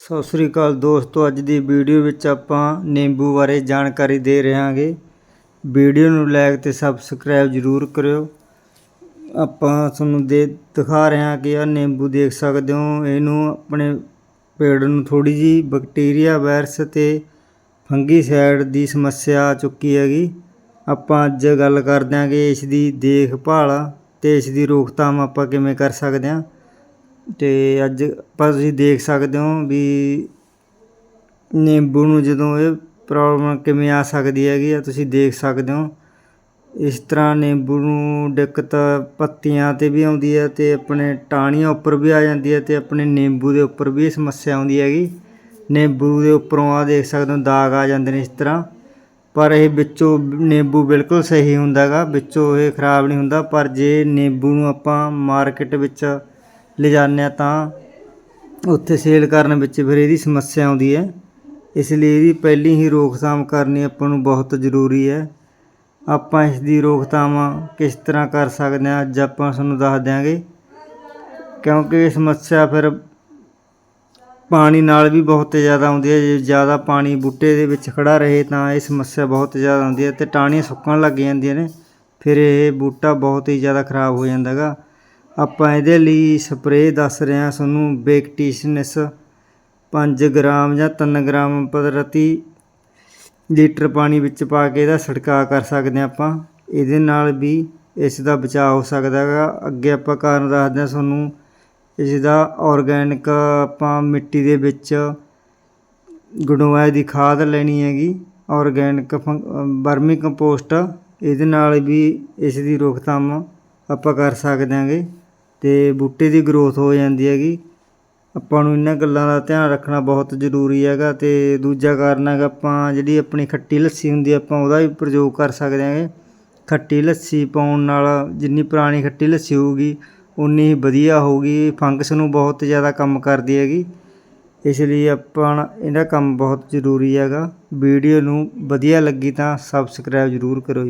ਸਤਿ ਸ੍ਰੀ ਅਕਾਲ ਦੋਸਤੋ, ਅੱਜ ਦੀ ਵੀਡੀਓ ਵਿੱਚ ਆਪਾਂ ਨਿੰਬੂ ਬਾਰੇ ਜਾਣਕਾਰੀ ਦੇ ਰਹੇ ਹਾਂਗੇ ਵੀਡੀਓ ਨੂੰ ਲਾਈਕ ਤੇ ਸਬਸਕ੍ਰਾਈਬ ਜ਼ਰੂਰ ਕਰਿਓ। ਆਪਾਂ ਤੁਹਾਨੂੰ ਦੇ ਦਿਖਾ ਰਹੇ ਹਾਂ ਕਿ ਇਹ ਨਿੰਬੂ ਦੇਖ ਸਕਦੇ ਹੋ। ਇਹਨੂੰ ਆਪਣੇ ਪੇੜ ਨੂੰ ਥੋੜੀ ਜੀ ਬੈਕਟੀਰੀਆ, ਵਾਇਰਸ ਤੇ ਫੰਗੀਸਾਈਡ ਦੀ ਸਮੱਸਿਆ ਆ ਚੁੱਕੀ ਹੈਗੀ। ਆਪਾਂ ਅੱਜ ਗੱਲ ਕਰਦੇ ਹਾਂ ਕਿ ਇਸ ਦੀ ਦੇਖਭਾਲ ਤੇ ਇਸ ਦੀ ਰੋਕਥਾਮ ਆਪਾਂ ਕਿਵੇਂ ਕਰ ਸਕਦੇ ਹਾਂ। ਤੇ ਅੱਜ ਆਪਾਂ ਤੁਸੀਂ ਦੇਖ ਸਕਦੇ ਹੋ ਵੀ ਨਿੰਬੂ ਨੂੰ ਜਦੋਂ ਇਹ ਪ੍ਰੋਬਲਮ ਕਿਵੇਂ ਆ ਸਕਦੀ ਹੈਗੀ ਆ, ਤੁਸੀਂ ਦੇਖ ਸਕਦੇ ਹੋ। ਇਸ ਤਰ੍ਹਾਂ ਨਿੰਬੂ ਨੂੰ ਦਿੱਕਤ ਪੱਤੀਆਂ ਤੇ ਵੀ ਆਉਂਦੀ ਹੈ ਅਤੇ ਆਪਣੇ ਟਾਹਣੀਆਂ ਉੱਪਰ ਵੀ ਆ ਜਾਂਦੀ ਹੈ ਅਤੇ ਆਪਣੇ ਨਿੰਬੂ ਦੇ ਉੱਪਰ ਵੀ ਇਹ ਸਮੱਸਿਆ ਆਉਂਦੀ ਹੈਗੀ। ਨਿੰਬੂ ਦੇ ਉੱਪਰੋਂ ਆ ਦੇਖ ਸਕਦੇ ਹੋ, ਦਾਗ ਆ ਜਾਂਦੇ ਨੇ ਇਸ ਤਰ੍ਹਾਂ। ਪਰ ਇਹ ਵਿੱਚੋਂ ਨਿੰਬੂ ਬਿਲਕੁਲ ਸਹੀ ਹੁੰਦਾ ਗਾ ਵਿੱਚੋਂ ਇਹ ਖਰਾਬ ਨਹੀਂ ਹੁੰਦਾ। ਪਰ ਜੇ ਨਿੰਬੂ ਨੂੰ ਆਪਾਂ ਮਾਰਕੀਟ ਵਿੱਚ ਲਿਜਾਉਂਦੇ ਹਾਂ ਤਾਂ ਉੱਥੇ ਸੇਲ ਕਰਨ ਵਿੱਚ ਫਿਰ ਇਹਦੀ ਸਮੱਸਿਆ ਆਉਂਦੀ ਹੈ। ਇਸ ਲਈ ਇਹਦੀ ਪਹਿਲੀ ਹੀ ਰੋਕਥਾਮ ਕਰਨੀ ਆਪਾਂ ਨੂੰ ਬਹੁਤ ਜ਼ਰੂਰੀ ਹੈ। ਆਪਾਂ ਇਸ ਦੀ ਰੋਕਥਾਮ ਕਿਸ ਤਰ੍ਹਾਂ ਕਰ ਸਕਦੇ ਹਾਂ ਅੱਜ ਆਪਾਂ ਤੁਹਾਨੂੰ ਦੱਸ ਦਿਆਂਗੇ। ਕਿਉਂਕਿ ਇਹ ਸਮੱਸਿਆ ਫਿਰ ਪਾਣੀ ਨਾਲ ਵੀ ਬਹੁਤ ਜ਼ਿਆਦਾ ਆਉਂਦੀ ਹੈ। ਜੇ ਜ਼ਿਆਦਾ ਪਾਣੀ ਬੂਟੇ ਦੇ ਵਿੱਚ ਖੜਾ ਰਹੇ ਤਾਂ ਇਹ ਸਮੱਸਿਆ ਬਹੁਤ ਜ਼ਿਆਦਾ ਆਉਂਦੀ ਹੈ ਤੇ ਟਾਹਣੀਆਂ ਸੁੱਕਣ ਲੱਗ ਜਾਂਦੀਆਂ ਨੇ। ਫਿਰ ਇਹ ਬੂਟਾ ਬਹੁਤ ਹੀ ਜ਼ਿਆਦਾ ਖਰਾਬ ਹੋ ਜਾਂਦਾ ਗਾ ਆਪਾਂ ਇਹਦੇ ਲਈ ਸਪਰੇਅ ਦੱਸ ਰਹੇ ਹਾਂ ਤੁਹਾਨੂੰ ਬੇਕਟੀਸ਼ਨਸ 5 ਗ੍ਰਾਮ ਜਾਂ 3 ਗ੍ਰਾਮ ਪ੍ਰਤੀ ਲੀਟਰ ਪਾਣੀ ਵਿੱਚ ਪਾ ਕੇ ਇਹਦਾ ਛਿੜਕਾਅ ਕਰ ਸਕਦੇ ਹਾਂ ਆਪਾਂ। ਇਹਦੇ ਨਾਲ ਵੀ ਇਸ ਦਾ ਬਚਾਅ ਹੋ ਸਕਦਾ ਹੈਗਾ। ਅੱਗੇ ਆਪਾਂ ਕਾਰਨ ਦੱਸਦੇ ਹਾਂ ਤੁਹਾਨੂੰ, ਇਸ ਦਾ ਆਰਗੈਨਿਕ ਆਪਾਂ ਮਿੱਟੀ ਦੇ ਵਿੱਚ ਗਡੋਏ ਦੀ ਖਾਦ ਲੈਣੀ ਹੈਗੀ। ਆਰਗੈਨਿਕ ਵਰਮੀ ਕੰਪੋਸਟ, ਇਹਦੇ ਨਾਲ ਵੀ ਇਸ ਦੀ ਰੋਕਥਾਮ ਆਪਾਂ ਕਰ ਸਕਦੇ ਹਾਂਗੇ ਤੇ ਬੂਟੇ ਦੀ ਗਰੋਥ ਹੋ ਜਾਂਦੀ ਹੈਗੀ। ਆਪਾਂ ਨੂੰ ਇਹਨਾਂ ਗੱਲਾਂ ਦਾ ਧਿਆਨ ਰੱਖਣਾ ਬਹੁਤ ਜ਼ਰੂਰੀ ਹੈਗਾ। ਤੇ ਦੂਜਾ ਕਾਰਨ ਹੈਗਾ, ਆਪਾਂ ਜਿਹੜੀ ਆਪਣੀ ਖੱਟੀ ਲੱਸੀ ਹੁੰਦੀ ਆਪਾਂ ਉਹਦਾ ਵੀ ਪ੍ਰਯੋਗ ਕਰ ਸਕਦੇ ਹਾਂਗੇ ਖੱਟੀ ਲੱਸੀ ਪਾਉਣ ਨਾਲ ਜਿੰਨੀ ਪੁਰਾਣੀ ਖੱਟੀ ਲੱਸੀ ਹੋਊਗੀ ਉਨੀ ਵਧੀਆ ਹੋਊਗੀ। ਫੰਗਸ ਨੂੰ ਬਹੁਤ ਜ਼ਿਆਦਾ ਕੰਮ ਕਰਦੀ ਹੈਗੀ। ਇਸ ਲਈ ਆਪਾਂ ਇਹਦਾ ਕੰਮ ਬਹੁਤ ਜ਼ਰੂਰੀ ਹੈਗਾ। ਵੀਡੀਓ ਨੂੰ ਵਧੀਆ ਲੱਗੀ ਤਾਂ ਸਬਸਕ੍ਰਾਈਬ ਜ਼ਰੂਰ ਕਰੋ ਜੀ।